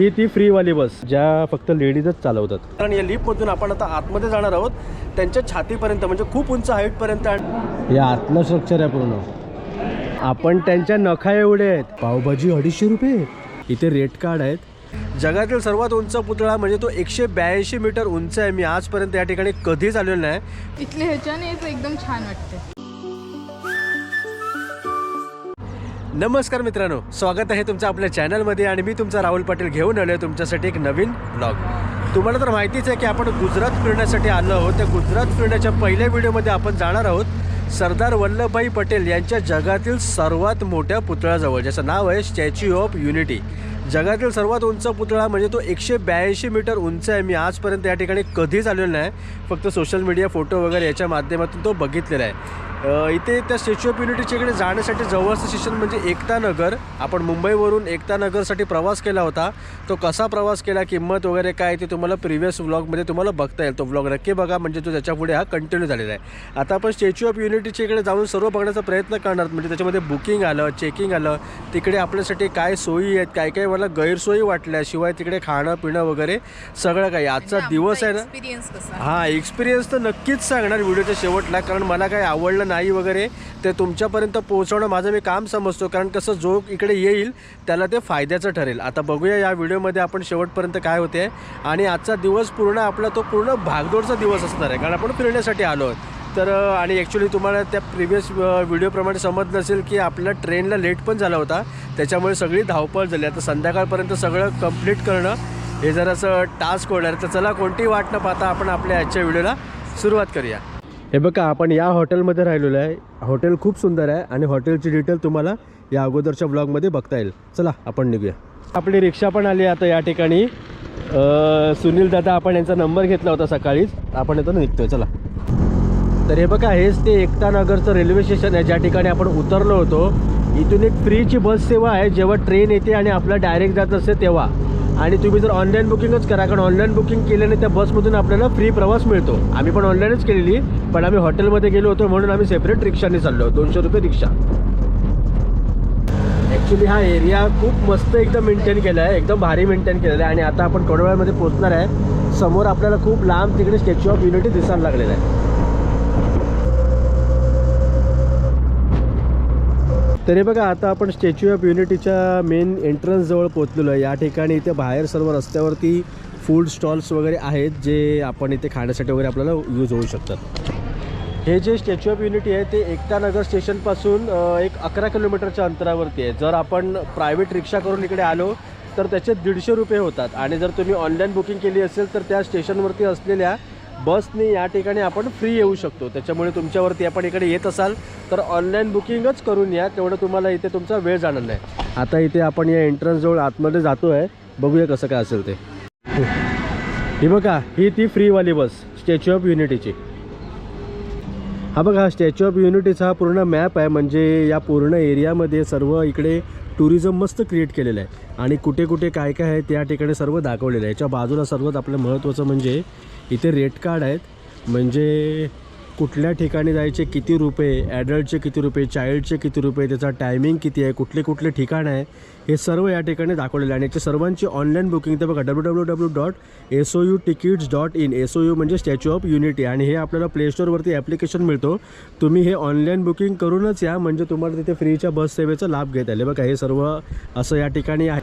ही ती फ्रीवाली बस ज्या फक्त लेडीजच चालवतात. कारण या लिफ्टमधून आपण आता आतमध्ये जाणार आहोत. त्यांच्या छातीपर्यंत म्हणजे खूप उंच हाईटपर्यंत या आतलं स्ट्रक्चर आहे पूर्ण. आपण त्यांच्या नखा एवढे आहेत. पावभाजी अडीचशे रुपये इथे रेट कार्ड आहेत. जगातील सर्वात उंच पुतळा म्हणजे तो एकशे ब्याऐंशी मीटर उंच आहे. मी आजपर्यंत या ठिकाणी कधीच आलेलो नाही. इथले ह्याच्यानेच एकदम छान वाटते नमस्कार मित्रांनो स्वागत आहे तुमचं आपल्या चॅनलमध्ये आणि मी तुमचा राहुल पाटील घेऊन आलो आहे तुमच्यासाठी एक नवीन ब्लॉग तुम्हाला तर माहितीच आहे की आपण गुजरात फिरण्यासाठी आलो आहोत. त्या गुजरात फिरण्याच्या पहिल्या व्हिडिओमध्ये आपण जाणार आहोत सरदार वल्लभभाई पटेल यांच्या जगातील सर्वात मोठ्या पुतळ्याजवळ ज्याचं नाव आहे स्टॅच्यू ऑफ युनिटी जगातील सर्वात उंच पुतळा म्हणजे तो एकशे ब्याऐंशी मीटर उंच आहे. मी आजपर्यंत या ठिकाणी कधीच आलेलो नाही. फक्त सोशल मीडिया फोटो वगैरे याच्या माध्यमातून तो बघितलेला आहे. इथे त्या स्टॅच्यू ऑफ युनिटीच्या इकडे जाण्यासाठी जवळचं स्टेशन म्हणजे एकता नगर. आपण मुंबईवरून एकता नगरसाठी प्रवास केला होता. तो कसा प्रवास केला किंमत वगैरे काय ते तुम्हाला प्रिव्हियस व्लॉगमध्ये तुम्हाला बघता येईल. तो व्लॉग नक्की बघा म्हणजे तो त्याच्या पुढे हा कंटिन्यू झालेला आहे. आता आपण स्टॅच्यू ऑफ युनिटीच्या इकडे जाऊन सर्व बघण्याचा प्रयत्न करणार म्हणजे त्याच्यामध्ये बुकिंग आलं चेकिंग आलं. तिकडे आपल्यासाठी काय सोयी आहेत काय काय मला गैरसोयी वाटल्या शिवाय तिकडे खाणं पिणं वगैरे सगळं काही. आजचा दिवस आहे ना? हा एक्सपिरियन्स तर नक्कीच सांगणार व्हिडिओच्या शेवटला कारण मला काही आवडलं नाही वगैरे ते तुमच्यापर्यंत पोहोचवणं माझं मी काम समजतो. कारण कसं जो इकडे येईल त्याला ते फायद्याचं ठरेल. आता बघूया या व्हिडिओमध्ये आपण शेवटपर्यंत काय होते. आणि आजचा दिवस पूर्ण आपला तो पूर्ण भागदौडचा दिवस असणार आहे. कारण आपण फिरण्यासाठी आलो आहोत. तर आणि ॲक्च्युली तुम्हाला त्या प्रिव्हियस व्हिडिओप्रमाणे समज नसेल की आपल्या ट्रेनला लेट पण झाला होता. त्याच्यामुळे सगळी धावपळ झाली. आता संध्याकाळपर्यंत सगळं कंप्लीट करणं हे जरासं टास्क होणार तर चला कोणतीही वाट न पाहता आपण आपल्या आजच्या व्हिडिओला सुरुवात करूया. हे बघा आपण या हॉटेलमध्ये राहिलेलो आहे. हॉटेल खूप सुंदर आहे आणि हॉटेलची डिटेल तुम्हाला या अगोदरच्या ब्लॉगमध्ये बघता येईल. चला आपण निघूया. आपली रिक्षा पण आली आता या ठिकाणी. सुनील दादा आपण यांचा नंबर घेतला होता सकाळीच. आपण येतो निघतोय चला. तर हे बघा हेच ते एकता नगरचं रेल्वे स्टेशन आहे. ज्या ठिकाणी आपण उतरलो होतो इथून एक फ्रीची बस सेवा आहे. जेव्हा ट्रेन येते आणि आपला डायरेक्ट जात असते तेव्हा. आणि तुम्ही जर ऑनलाईन बुकिंगच करा कारण ऑनलाईन बुकिंग केल्याने त्या बसमधून आपल्याला फ्री प्रवास मिळतो. आम्ही पण ऑनलाईनच केलेली पण आम्ही हॉटेलमध्ये गेलो होतो म्हणून आम्ही सेपरेट रिक्षाने चाललो दोनशे रुपये रिक्षा ॲक्च्युली हा एरिया खूप मस्त एकदम मेंटेन केला आहे एकदम भारी मेंटेन केलेला आहे. आणि आता आपण कडवळ्यामध्ये पोहोचणार आहे. समोर आपल्याला खूप लांब तिकडे स्टॅच्यू ऑफ युनिटी दिसायला लागलेला आहे. तरी बघा आता आपण स्टॅच्यू ऑफ युनिटीच्या मेन एंट्रन्सजवळ पोचलेलो आहे. या ठिकाणी इथे बाहेर सर्व रस्त्यावरती फूड स्टॉल्स वगैरे आहेत जे आपण इथे खाण्यासाठी वगैरे आपल्याला यूज होऊ शकतात. हे जे स्टॅच्यू ऑफ युनिटी आहे ते एकता नगर स्टेशनपासून एक अकरा किलोमीटरच्या अंतरावरती आहे. जर आपण प्रायव्हेट रिक्षा करून इकडे आलो तर त्याचे दीडशे रुपये होतात. आणि जर तुम्ही ऑनलाईन बुकिंग केली असेल तर त्या स्टेशनवरती असलेल्या बसने या ठिकाणी आपण फ्री येऊ शकतो. त्याच्यामुळे तुमच्यावरती आपण इकडे येत असाल तर ऑनलाईन बुकिंगच करून या. तेवढं तुम्हाला इथे तुमचा वेळ जाणार नाही आता इथे आपण या एंट्रन्सजवळ आतमध्ये जातो आहे बघूया कसं काय असेल ते. ही बघा ही ती फ्रीवाली बस स्टॅच्यू ऑफ युनिटीची हा बघा स्टॅच्यू ऑफ युनिटीचा हा पूर्ण मॅप आहे. म्हणजे या पूर्ण एरियामध्ये सर्व इकडे टुरिझम मस्त क्रिएट केलेलं आहे. आणि कुठे कुठे काय काय आहे त्या ठिकाणी सर्व दाखवलेलं आहे. याच्या बाजूला सर्वात आपलं महत्त्वाचं म्हणजे इथे रेट कार्ड आहेत. म्हणजे कुठल्या ठिकाणी जायचे किती रुपये ॲडल्टचे किती रुपये चाइल्डचे किती रुपये त्याचा टायमिंग किती आहे कुठले कुठले ठिकाण आहे हे सर्व या ठिकाणी दाखवलेलं आहे. आणि याची सर्वांची ऑनलाईन बुकिंग तर बघा W W W dot S O U tickets dot in S O U म्हणजे स्टॅच्यू ऑफ युनिटी आणि हे आपल्याला प्ले स्टोअरवरती ॲप्लिकेशन मिळतो. तुम्ही हे ऑनलाईन बुकिंग करूनच या म्हणजे तुम्हाला तिथे फ्रीच्या बस सेवेचा लाभ घेता येईल. बघा हे सर्व असं या ठिकाणी आहे.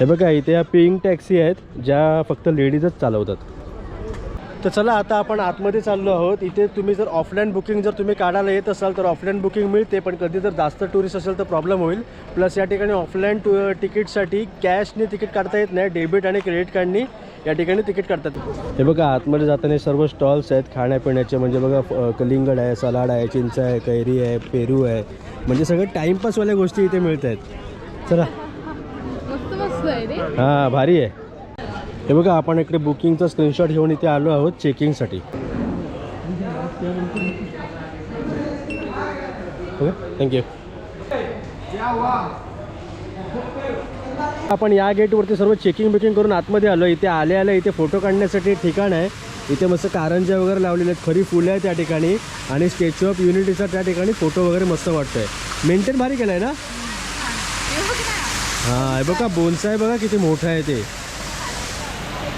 हे बघा इथे या पिंक टॅक्सी आहेत ज्या फक्त लेडीजच चालवतात. तर चला आता आपण आतमध्ये चाललो आहोत. इथे तुम्ही जर ऑफलाईन बुकिंग जर तुम्ही काढायला येत असाल तर ऑफलाईन बुकिंग मिळते पण कधी जर जास्त टुरिस्ट असेल तर प्रॉब्लेम होईल. प्लस या ठिकाणी ऑफलाईन टू तिकीटसाठी कॅशने तिकीट काढता येत नाही डेबिट आणि क्रेडिट कार्डनी या ठिकाणी तिकीट काढतात. हे बघा आतमध्ये जाताना सर्व स्टॉल्स आहेत खाण्यापिण्याचे म्हणजे बघा कलिंगड आहे सलाड आहे चिंच आहे कैरी आहे पेरू आहे. म्हणजे सगळं टाईमपासवाल्या गोष्टी इथे मिळत आहेत चला. मस्त मस्त आहे रे. हां भारी आहे. हे बघा आपण इकडे बुकिंगचा स्क्रीनशॉट घेऊन इथे आलो आहोत चेकिंगसाठी ओके थँक्यू आपण या गेटवरती सर्व चेकिंग बिकिंग करून आतमध्ये आलो. इथे आले आले इथे फोटो काढण्यासाठी ठिकाण आहे. इथे मस्त कारंज्या वगैरे लावलेले आहेत. खरी फुलं आहे त्या ठिकाणी. आणि स्टॅच्यू ऑफ युनिटीचा त्या ठिकाणी फोटो वगैरे मस्त वाटतोय. मेंटेन भारी केलं आहे ना. हे बघा बोनसाय बघा किती मोठं आहे ते.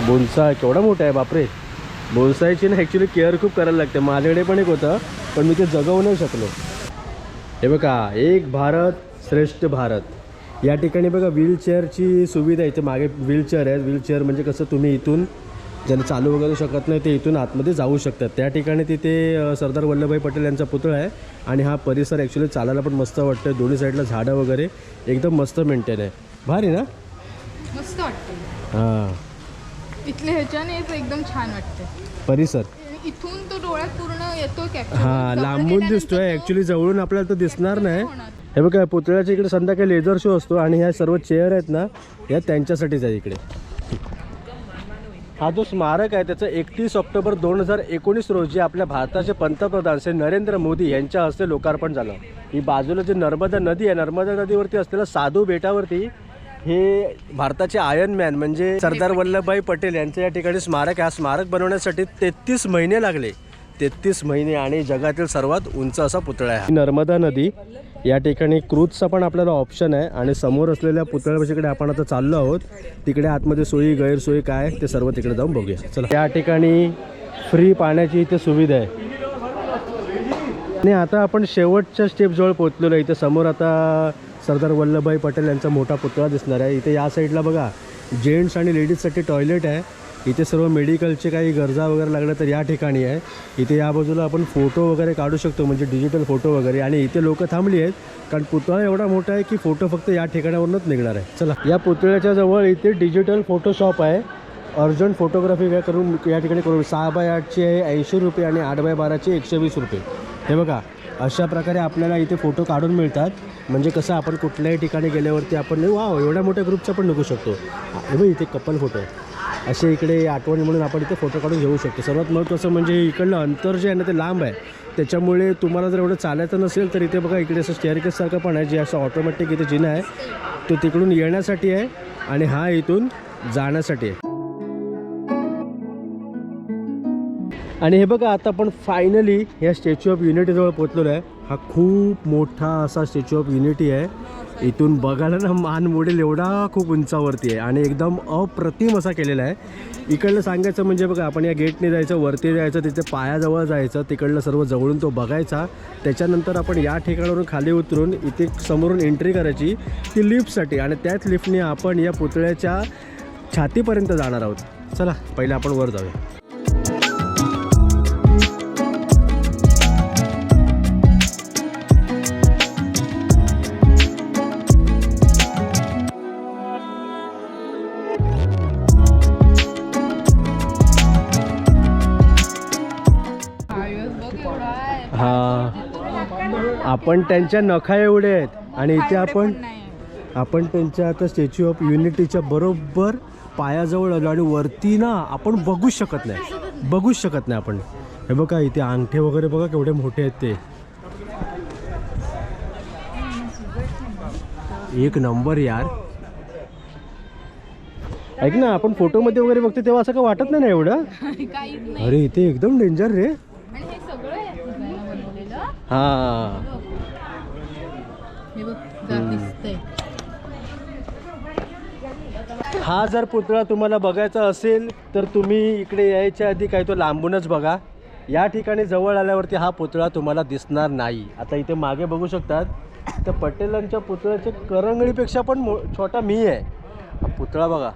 बोनसाय केवढा मोठा आहे बापरे. बोनसायची ना ॲक्च्युली केअर खूप करायला लागते. माझ्याकडे पण एक होतं पण मी ते जगवू नाही शकलो. हे बघा एक भारत श्रेष्ठ भारत. या ठिकाणी बघा व्हीलचेअरची सुविधा इथे मागे व्हीलचेअर आहे व्हीलचेअर म्हणजे कसं तुम्ही इथून ज्यांना चालू वगैरे शकत नाही ते इथून आतमध्ये जाऊ शकतात. त्या ठिकाणी तिथे सरदार वल्लभभाई पटेल यांचा पुतळा आहे आणि हा परिसर ॲक्च्युली चालायला पण मस्त वाटतं दोन्ही साईडला झाडं वगैरे एकदम मस्त मेंटेन आहे. भारी ना? मस्त वाटते हां. ह्याच्यानेच एकदम छान वाटते परिसर. इथून तो डोळ्यात पूर्ण येतो कॅप्चर हा लांबून दिसतोय. ॲक्च्युली जवळून आपल्याला तर दिसणार नाही. हे बघा पुतळ्याच्या इकडे संध्याकाळी लेझर शो असतो आणि ह्या सर्व चेअर आहेत ना या त्यांच्यासाठीच आहे इकडे. हा जो स्मारक आहे त्याचं एकतीस ऑक्टोबर दोन हजार एकोणीस रोजी आपल्या भारताचे पंतप्रधान श्री नरेंद्र मोदी यांच्या हस्ते लोकार्पण झालं. ही बाजूला जी नर्मदा नदी आहे नर्मदा नदीवरती असलेल्या साधू बेटावरती हे भारताचे आयर्न मॅन म्हणजे सरदार वल्लभभाई पटेल यांचं या ठिकाणी स्मारक आहे हा स्मारक बनवण्यासाठी तेहतीस महिने लागले. तेहतीस महिने आणि जगातील सर्वात उंच असा पुतळा आहे. नर्मदा नदी या ठिकाणी क्रूजचा पण आपल्याला ऑप्शन आहे आणि समोर असलेल्या पुतळ्यापाशीकडे आपण आता चाललो आहोत. तिकडे आतमध्ये सोयी गैरसोयी काय ते सर्व तिकडे जाऊन बघूया. चला. या ठिकाणी फ्री पाण्याची इथे सुविधा आहे. आणि आता आपण शेवटच्या स्टेपजवळ पोहोचलेलो आहे. इथे समोर आता सरदार वल्लभभाई पटेल यांचा मोठा पुतळा दिसणार आहे. इथे या साईडला बघा जेंट्स आणि लेडीजसाठी टॉयलेट आहे. इथे सर्व मेडिकलचे काही गरजा वगैरे लागल्या तर या ठिकाणी आहे. इथे या बाजूला आपण फोटो वगैरे काढू शकतो म्हणजे डिजिटल फोटो वगैरे. आणि इथे लोक थांबली आहेत कारण पुतळा एवढा मोठा आहे की फोटो फक्त या ठिकाणावरूनच निघणार आहे. चला. या पुतळ्याच्या जवळ इथे डिजिटल फोटोशॉप आहे. अर्जंट फोटोग्राफी काय करून या ठिकाणी करून सहा बाय आठची आहे ऐंशी रुपये आणि आठ बाय बाराची एकशे वीस रुपये. हे बघा अशा प्रकारे आपल्याला इथे फोटो काढून मिळतात. म्हणजे कसं आपण कुठल्याही ठिकाणी गेल्यावरती आपण वाव एवढ्या मोठ्या ग्रुपचा पण निघू शकतो. हे बघ इथे कपल फोटो असे इकडे आठवणी म्हणून आपण इथे फोटो काढून घेऊ शकतो. सर्वात महत्त्वाचं म्हणजे इकडलं अंतर जे आहे ना ते लांब आहे. त्याच्यामुळे तुम्हाला जर एवढं चालायचं नसेल तर इथे बघा इकडे असं स्टेअरकेससारखं पण आहे जे असं ऑटोमॅटिक इथे जिना आहे तो तिकडून येण्यासाठी आहे आणि हा इथून जाण्यासाठी आहे. आणि हे बघा आता आपण फायनली या स्टॅच्यू ऑफ युनिटीजवळ पोचलेलो आहे. हा खूप मोठा असा स्टॅच्यू ऑफ युनिटी आहे. इथून बघायला ना मान मोडेल एवढा खूप उंचावरती आहे आणि एकदम अप्रतिम असा केलेला आहे. इकडलं सांगायचं म्हणजे बघा आपण या गेटने जायचं वरती जायचं तिथे पायाजवळ जायचं तिकडलं सर्व जवळून तो बघायचा. त्याच्यानंतर आपण या ठिकाणावरून खाली उतरून इथे समोरून एंट्री करायची ती लिफ्टसाठी आणि त्याच लिफ्टने आपण या पुतळ्याच्या छातीपर्यंत जाणार आहोत. चला पहिले आपण वर जाऊया. आपण त्यांच्या नखा एवढे आहेत. आणि इथे आपण पण. आपण त्यांच्या आता स्टॅच्यू ऑफ युनिटीच्या बरोबर पायाजवळ आलो आणि वरती ना आपण बघूच शकत नाही. बघूच शकत नाही आपण. हे बघा इथे अंगठे वगैरे बघा केवढे मोठे आहेत ते. एक नंबर यार. ऐक ना आपण फोटोमध्ये वगैरे बघतो तेव्हा असं का वाटत नाही ना एवढं? अरे इथे एकदम डेंजर रे. हे. हा जरा दिसतंय. हा जर पुतळा तुम्हाला बघायचा असेल तर तुम्ही इकडे यायच्या आधी काही तो लांबूनच बघा. या ठिकाणी जवळ आल्यावरती हा पुतळा तुम्हाला दिसणार नाही. आता इथे मागे बघू शकतात. तर पटेलांच्या पुतळ्याच्या करंगळीपेक्षा पण छोटा मी आहे. हा पुतळा बघा.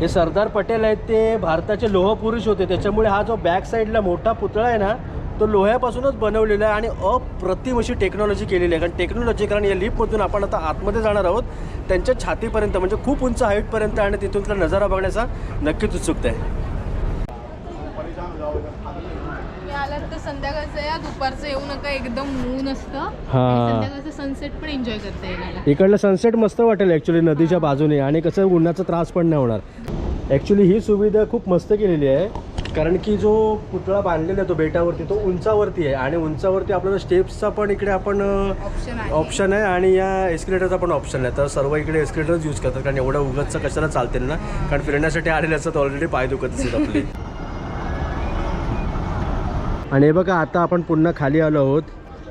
हे सरदार पटेल आहेत ते भारताचे लोहपुरुष होते. त्याच्यामुळे हा जो बॅक साईडला मोठा पुतळा आहे ना तो लोह्यापासूनच बनवलेला आहे आणि अप्रतिम अशी टेक्नॉलॉजी केलेली आहे. कारण टेक्नॉलॉजी कारण या लिफ्टमधून आपण आता आतमध्ये जाणार आहोत. त्यांच्या छातीपर्यंत म्हणजे खूप उंच हाईटपर्यंत आणि तिथून नजारा बघण्याचा नक्कीच उत्सुकता आहे. तुम्ही आलात तर संध्याकाळचं या दुपारचं येऊ नका एकदम ऊन असतं. हा. आणि संध्याकाळचं सनसेट पण एन्जॉय करता येईल मला. इकडलं सनसेट मस्त वाटेल ॲक्च्युली नदीच्या बाजूने आणि कसं उन्हाचा त्रास पण नाही होणार. ॲक्च्युली ही सुविधा खूप मस्त केलेली आहे. कारण की जो पुतळा बांधलेला आहे तो बेटावरती तो उंचावरती आहे. आणि उंचावरती आपल्याला स्टेप्सचा पण इकडे आपण ऑप्शन आहे. आणि या एस्केलेटरचा पण ऑप्शन आहे. तर सर्व इकडे एस्केलेटरच यूज करतात. कारण एवढं उगतचं कशाला चालतील ना? कारण फिरण्यासाठी आलेले असतात ऑलरेडी पाय दुखत असतात आपले. आणि हे बघा आता आपण पुन्हा खाली आलो आहोत.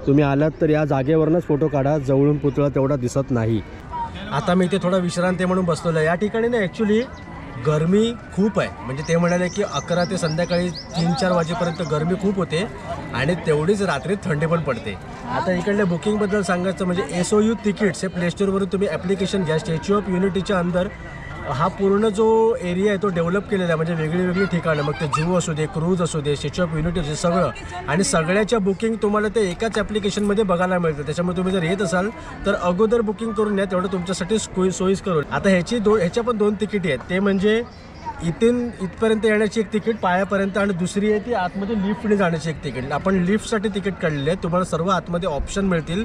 तुम्ही आलात तर या जागेवरनंच फोटो काढा. जवळून पुतळा तेवढा दिसत नाही. आता मी इथे थोडा विश्रांती म्हणून बसलेलो आहे. या ठिकाणी ना ॲक्च्युली गरमी खूप आहे. म्हणजे ते म्हणाले की अकरा ते संध्याकाळी तीन चार वाजेपर्यंत गरमी खूप होते आणि तेवढीच रात्री थंडी पण पडते. आता इकडल्या बुकिंगबद्दल सांगायचं म्हणजे एस ओ यू तिकीट्स हे प्लेस्टोरवरून तुम्ही ॲप्लिकेशन घ्या. स्टॅच्यू ऑफ युनिटीच्या अंदर हा पूर्ण जो एरिया आहे तो डेव्हलप केलेला आहे. म्हणजे वेगळी वेगळी ठिकाणं मग ते झू असू दे क्रूज असू दे स्टॅच्यू ऑफ युनिटी असू दे सगळं. आणि सगळ्याच्या बुकिंग तुम्हाला ते एकाच ॲप्लिकेशनमध्ये बघायला मिळतं. त्याच्यामुळे तुम्ही जर येत असाल तर अगोदर बुकिंग करून घ्या तेवढं तुमच्यासाठी सोयी सोयीस्कर होईल. आता ह्याची दोन ह्याच्या पण दोन तिकिटी आहेत. ते म्हणजे इथून इथपर्यंत येण्याची एक तिकीट पायापर्यंत आणि दुसरी आहे ती आतमध्ये लिफ्टने जाण्याची एक तिकीट. आपण लिफ्टसाठी तिकीट काढलेली आहे. तुम्हाला सर्व आतमध्ये ऑप्शन मिळतील.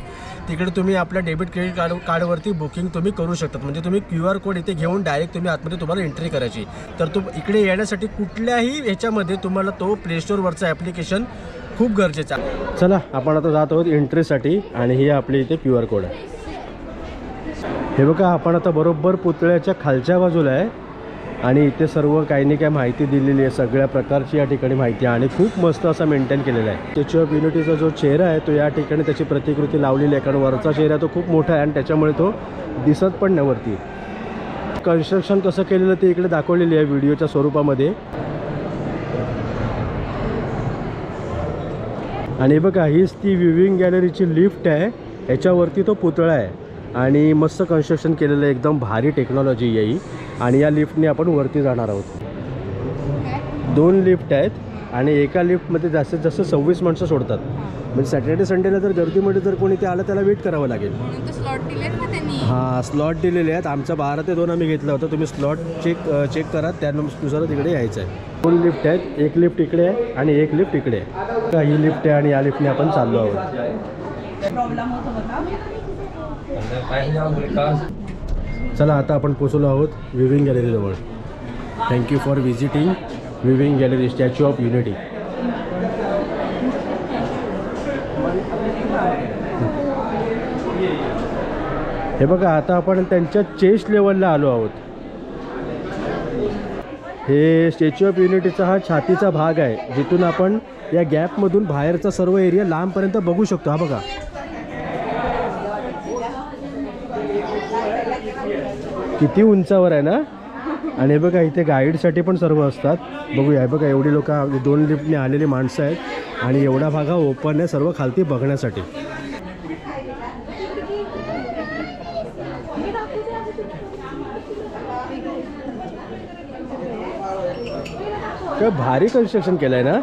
तिकडे तुम्ही आपल्या डेबिट क्रेडिट कार्ड कार्डवरती बुकिंग तुम्ही करू शकतात. म्हणजे तुम्ही क्यू आर कोड इथे घेऊन डायरेक्ट तुम्ही आतमध्ये तुम्हाला एंट्री करायची. तर तुम इकडे येण्यासाठी कुठल्याही ह्याच्यामध्ये तुम्हाला तो प्लेस्टोरवरचं ॲप्लिकेशन खूप गरजेचं आहे. चला आपण आता जात आहोत एंट्रीसाठी आणि ही आपली इथे क्यू आर कोड आहे. हे बघा आपण आता बरोबर पुतळ्याच्या खालच्या बाजूला आहे. आणि इथे सर्व काही नाही काय माहिती दिलेली आहे. सगळ्या प्रकारची या ठिकाणी माहिती आहे. आणि खूप मस्त असा मेंटेन केलेला आहे. स्टॅच्यू ऑफ युनिटीचा जो चेहरा आहे तो या ठिकाणी त्याची प्रतिकृती लावलेली आहे. कारण वरचा चेहरा तो खूप मोठा आहे आणि त्याच्यामुळे तो दिसत पण नाही वरती. कन्स्ट्रक्शन कसं केलेलं ते इकडे दाखवलेली आहे व्हिडिओच्या स्वरूपामध्ये. आणि बघा हीच ती विविंग गॅलरीची लिफ्ट आहे. याच्यावरती तो पुतळा आहे. आणि मस्त कन्स्ट्रक्शन केलेलं आहे. एकदम भारी टेक्नॉलॉजी येई आणि या लिफ्टने आपण वरती जाणार आहोत. दोन लिफ्ट आहेत आणि एका लिफ्टमध्ये जास्तीत जास्त सव्वीस माणसं सोडतात. म्हणजे सॅटर्डे संडेला जर गर्दीमध्ये जर कोणी ते आलं त्याला वेट करावं लागेल. हां स्लॉट दिलेले आहेत. आमचा बारा ते दोन आम्ही घेतला होता. तुम्ही स्लॉट चेक चेक करा. त्यानुसार तिकडे यायचं आहे दोन लिफ्ट आहेत. एक लिफ्ट इकडे आहे आणि एक लिफ्ट इकडे आहे. का ही लिफ्ट आहे आणि या लिफ्टने आपण चाललो आहोत. चला आता आपण पोचलो आहोत viewing गॅलरीजवळ thank you for visiting weaving gallery Statue of Unity हे बघा आता आपण त्यांच्या चेस्ट लेवलला आलो आहोत. हे स्टॅच्यू ऑफ युनिटीचा हा छातीचा भाग आहे जिथून आपण या गॅपमधून बाहेरचा सर्व एरिया लांबपर्यंत बघू शकतो. हा बघा. किती उंचावर आहे ना? आणि हे बघा इथे गाईडसाठी पण सर्व असतात. बघूया हे बघा एवढी लोक दोन लिफ्टने आलेली माणसं आहेत. आणि एवढा भाग हा ओपन आहे सर्व खालती बघण्यासाठी. काय भारी कन्स्ट्रक्शन केलं आहे ना?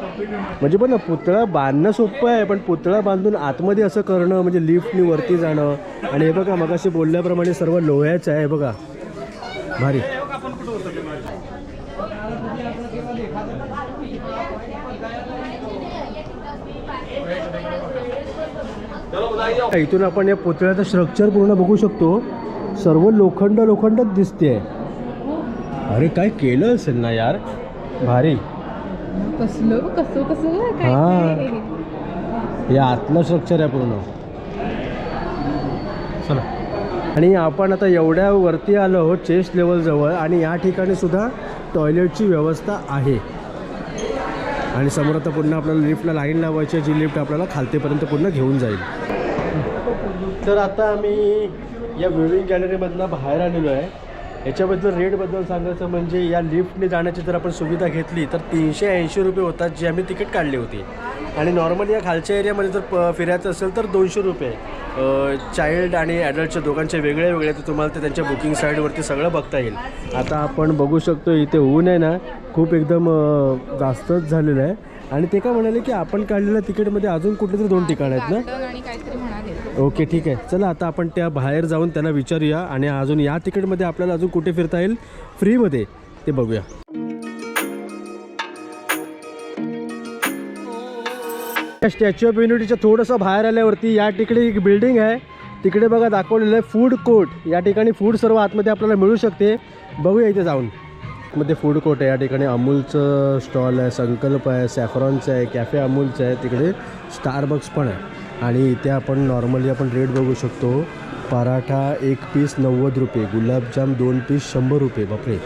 म्हणजे पण ना पुतळा बांधणं सोपं आहे पण पुतळा बांधून आतमध्ये असं करणं म्हणजे लिफ्टनी वरती जाणं आणि हे बघा मगाशी बोलल्याप्रमाणे सर्व लोह्याचं आहे बघा. भारी. इथून आपण या पुतळ्याचं स्ट्रक्चर पूर्ण बघू शकतो. सर्व लोखंड लोखंडच दिसते. अरे काय केलं असेल ना यार? भारी. कसलं कसं कसं काय हा. हे आतलं स्ट्रक्चर आहे पूर्ण चला आणि आपण आता एवढ्या वरती आलो आहोत चेस्ट लेवलजवळ आणि या ठिकाणी सुद्धा टॉयलेटची व्यवस्था आहे. आणि समोर आता पुन्हा आपल्याला लिफ्टला लाईन लावायची जी लिफ्ट आपल्याला खालतेपर्यंत पुन्हा घेऊन जाईल. तर आता आम्ही या विविंग गॅलरीमधनं बाहेर आलेलो आहे. याच्याबद्दल रेटबद्दल सांगायचं म्हणजे या लिफ्टने जाण्याची जर आपण सुविधा घेतली तर तीनशे ऐंशी रुपये होतात जी आम्ही तिकीट काढली होती. आणि नॉर्मली या खालच्या एरियामध्ये जर प फिरायचं असेल तर दोनशे रुपये. चाइल्ड आणि ॲडल्टचे दोघांचे वेगळे वेगळे तर तुम्हाला ते त्यांच्या बुकिंग साईडवरती सगळं बघता येईल. आता आपण बघू शकतो इथे ऊन आहे ना खूप एकदम जास्तच झालेलं आहे. आणि ते काय म्हणाले की आपण काढलेल्या तिकीटमध्ये अजून कुठले तरी दोन ठिकाणं आहेत ना? ओके ठीक आहे. चला आता आपण त्या बाहेर जाऊन त्यांना विचारूया आणि अजून या तिकीटमध्ये आपल्याला अजून कुठे फिरता येईल? फ्रीमध्ये. ते बघूया. स्टॅच्यू ऑफ युनिटीच्या थोडंसं बाहेर आल्यावरती या ठिकाणी एक बिल्डिंग आहे. तिकडे बघा दाखवलेलं आहे फूड कोर्ट या ठिकाणी फूड सर्व आतमध्ये आपल्याला मिळू शकते. बघूया इथे जाऊन. मध्ये फूड कोर्ट आहे. या ठिकाणी अमूलचं स्टॉल आहे संकल्प आहे सॅफ्रॉनचं आहे कॅफे अमूलचं आहे. तिकडे स्टारबक्स पण आहे. आणि इथे आपण नॉर्मली आपण रेट बघू शकतो. पराठा एक पीस नव्वद रुपये गुलाबजाम दोन पीस शंभर रुपये बापरे.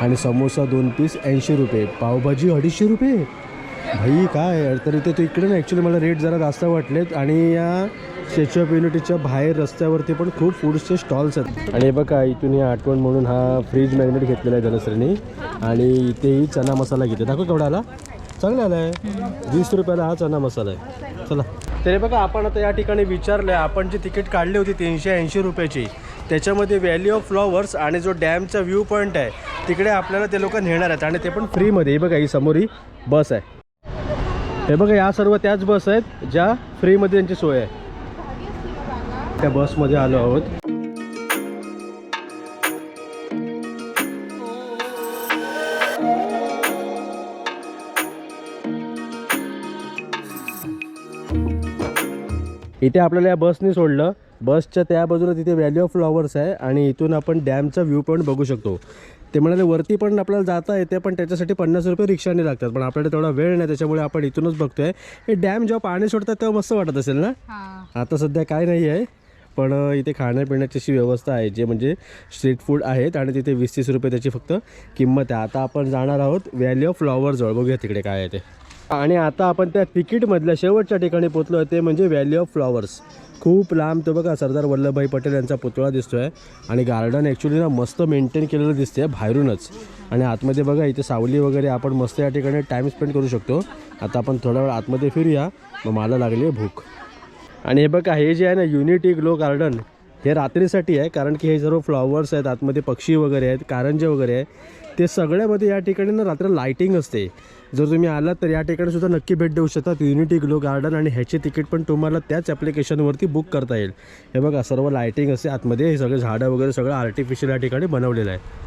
आणि समोसा दोन पीस ऐंशी रुपये पावभाजी अडीचशे रुपये. भाई काय तर इथे तू इकडे ना ॲक्च्युली मला रेट जरा जास्त वाटलेत आणि या स्टॅच्यू ऑफ युनिटीच्या बाहेर रस्त्यावरती पण खूप फूडचे स्टॉल्स आहेत. आणि बघा इथून ही आठवण म्हणून हा फ्रीज मॅग्नेट घेतलेला आहे धनश्रीनी आणि इथेही चना मसाला घेते. दाखव केवढा आला? चांगला आला आहे. वीस रुपयाला हा चना मसाला आहे. चला. तरी बघा आपण आता या ठिकाणी विचारलं आहे आपण जी तिकीट काढली होती तीनशे ऐंशी रुपयाची त्याच्यामध्ये व्हॅली ऑफ फ्लॉवर्स आणि जो डॅमचा व्ह्यू पॉईंट आहे तिकडे आपल्याला ते लोक नेणार आहेत आणि ते पण फ्रीमध्ये बघा ही समोर ही बस आहे. हे बघा या सर्व त्याच बस आहेत ज्या फ्रीमध्ये त्यांची सोय आहे. त्या बसमध्ये आलो आहोत. इथे आपल्याला या बसने सोडलं. बसच्या त्या बाजूला तिथे व्हॅली ऑफ फ्लॉवर्स आहे आणि इथून आपण डॅमचा व्ह्यू पॉईंट बघू शकतो. ते म्हणाले वरती पण आपल्याला जाता येते पण त्याच्यासाठी पन्नास रुपये रिक्षाने लागतात. पण आपल्याला तेवढा वेळ नाही त्याच्यामुळे आपण इथूनच बघतोय. हे डॅम जेव्हा पाणी सोडतात तेव्हा मस्त वाटत असेल ना? आता सध्या काय नाही आहे पण इथे खाण्यापिण्याची अशी व्यवस्था आहे जे म्हणजे स्ट्रीट फूड आहेत आणि तिथे वीस तीस रुपये त्याची फक्त किंमत आहे. आता आपण जाणार आहोत व्हॅली ऑफ फ्लॉवरजवळ बघूया तिकडे काय आहे ते. आणि आता आपण त्या तिकीटमधल्या शेवटच्या ठिकाणी पोचलो ते म्हणजे व्हॅली ऑफ फ्लॉवर्स खूप लांब तो बघा सरदार वल्लभभाई पटेल यांचा पुतळा दिसतोय आणि गार्डन ॲक्च्युली ना मस्त मेंटेन केलेलं दिसते बाहेरूनच. आणि आतमध्ये बघा इथे सावली वगैरे आपण मस्त या ठिकाणी टाईम स्पेंड करू शकतो. आता आपण थोडा वेळ आतमध्ये फिरूया. मग मला लागली आहे भूक. आणि हे बघा हे जे आहे ना युनिटी ग्लो गार्डन हे रात्रीसाठी आहे कारण की हे सर्व फ्लॉवर्स आहेत आतमध्ये पक्षी वगैरे आहेत कारंजे वगैरे आहे ते सगळ्यामध्ये या ठिकाणी ना रात्र लाईटिंग असते. जर तुम्ही आलात तर या ठिकाणी सुद्धा नक्की भेट देऊ शकता. युनिटी ग्लो गार्डन आणि ह्याचे तिकीट पण तुम्हाला त्याच ॲप्लिकेशनवरती बुक करता येईल. हे बघा सर्व लायटिंग असे आतमध्ये हे सगळे झाडं वगैरे सगळं आर्टिफिशियल या ठिकाणी बनवलेलं आहे.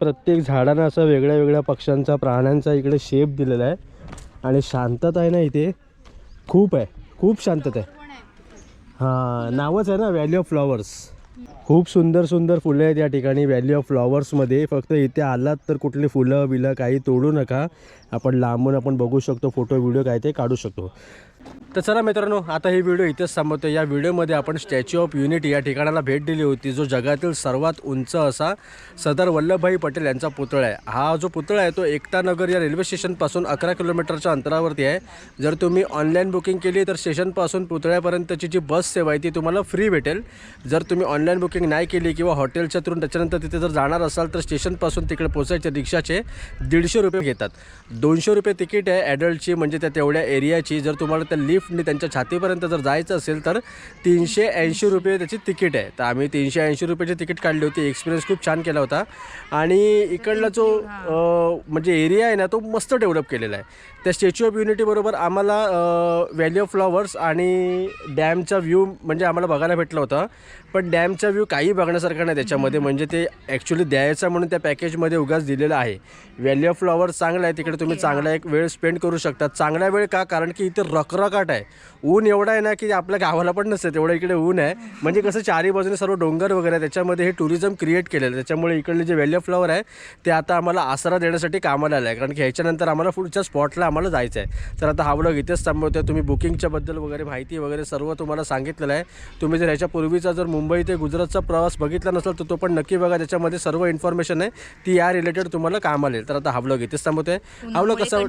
प्रत्येक झाडांना असं वेगळ्या वेगळ्या पक्ष्यांचा प्राण्यांचा इकडे शेप दिलेला आहे. आणि शांतता आहे ना इथे. खूप आहे. खूप शांतता आहे. हां नावच आहे ना व्हॅली ऑफ फ्लॉवर्स खूप सुंदर सुंदर फुलं आहेत या ठिकाणी. व्हॅली ऑफ फ्लॉवर्समध्ये फक्त इथे आलात तर कुठली फुलं बिलं काही तोडू नका. आपण लांबून आपण बघू शकतो फोटो व्हिडिओ काय ते काढू शकतो. तर चला मित्रांनो आता ही व्हिडिओ इथेच थांबवतो या व्हिडिओमध्ये आपण स्टॅच्यू ऑफ युनिटी या ठिकाणाला भेट दिली होती. जो जगातील सर्वात उंच असा सरदार वल्लभभाई पटेल यांचा पुतळा आहे. हा जो पुतळा आहे तो एकतानगर या रेल्वे स्टेशनपासून अकरा किलोमीटरच्या अंतरावरती आहे. जर तुम्ही ऑनलाईन बुकिंग केली तर स्टेशनपासून पुतळ्यापर्यंतची जी बस सेवा आहे ती तुम्हाला फ्री भेटेल. जर तुम्ही ऑनलाईन बुकिंग नाही केली किंवा हॉटेलच्या थ्रून त्याच्यानंतर तिथे जर जाणार असाल तर स्टेशनपासून तिकडे पोचायचे रिक्षाचे दीडशे रुपये घेतात. दोनशे रुपये तिकीट आहे ॲडल्टची म्हणजे त्या तेवढ्या एरियाची जर तुम्हाला त्या लिफ्टने त्यांच्या छातीपर्यंत जर जायचं असेल तर तीनशे ऐंशी रुपये त्याची तिकीट आहे. तर आम्ही तीनशे ऐंशी रुपयाची तिकीट काढली होती. एक्सपिरियन्स खूप छान केला होता. आणि इकडला जो म्हणजे एरिया आहे ना तो मस्त डेव्हलप केलेला आहे. त्या स्टॅच्यू ऑफ युनिटीबरोबर आम्हाला व्हॅली ऑफ फ्लॉवर्स आणि डॅमचा व्ह्यू म्हणजे आम्हाला बघायला भेटलं होतं. पण डॅमचा व्ह्यू काही बघण्यासारखं नाही त्याच्यामध्ये. म्हणजे ते ॲक्च्युली द्यायचं म्हणून त्या पॅकेजमध्ये उगाच दिलेलं आहे. व्हॅली ऑफ फ्लॉवर्स चांगला आहे. तिकडे तुम्ही चांगला एक वेळ स्पेंड करू शकता. चांगला वेळ का? कारण की इथे रखरखाट आहे. ऊन एवढा आहे ना की आपल्या गावाला पण नसतं तेवढं इकडे ऊन आहे. म्हणजे कसं चारी बाजूने सर्व डोंगर वगैरे आहे. त्याच्यामध्ये हे टुरिझम क्रिएट केलेलं आहे. त्याच्यामुळे इकडले जे व्हॅली ऑफ फ्लॉवर आहे ते आता आम्हाला आसरा देण्यासाठी कामाला आलं आहे कारण की ह्याच्यानंतर आम्हाला पुढच्या स्पॉटला आम्हाला जायचं आहे. तर आता हा व्लॉग इथेच थांबवतो तुम्ही बुकिंगच्या बद्दल वगैरे माहिती वगैरे सर्व तुम्हाला सांगितलेलं आहे. तुम्ही जर ह्याच्या पूर्वीचा जर मुंबई ते गुजरातचा प्रवास बघितला नसेल तर तो पण नक्की बघा. त्याच्यामध्ये सर्व इन्फॉर्मेशन आहे. ती या रिलेटेड तुम्हाला कामाला येईल तर आता हा व्लॉग इथेच थांबवतोय. हा व्लॉग कसा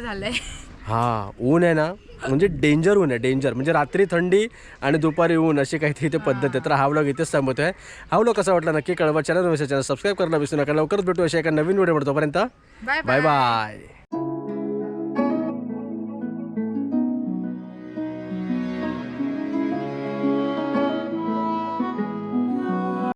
झालंय. हा ऊन आहे ना. म्हणजे डेंजर ऊन आहे डेंजर म्हणजे रात्री थंडी आणि दुपारी ऊन अशी काहीतरी इथे पद्धत आहे. तर हा व्लॉग इथेच थांबवतोय. हा व्लॉग कसा वाटला नक्की कळवा. चॅनल चॅनल सबस्क्राईब करायला विसरू नका लवकरच भेटू अशा एका नवीन व्हिडिओ तोपर्यंत बाय बाय बाय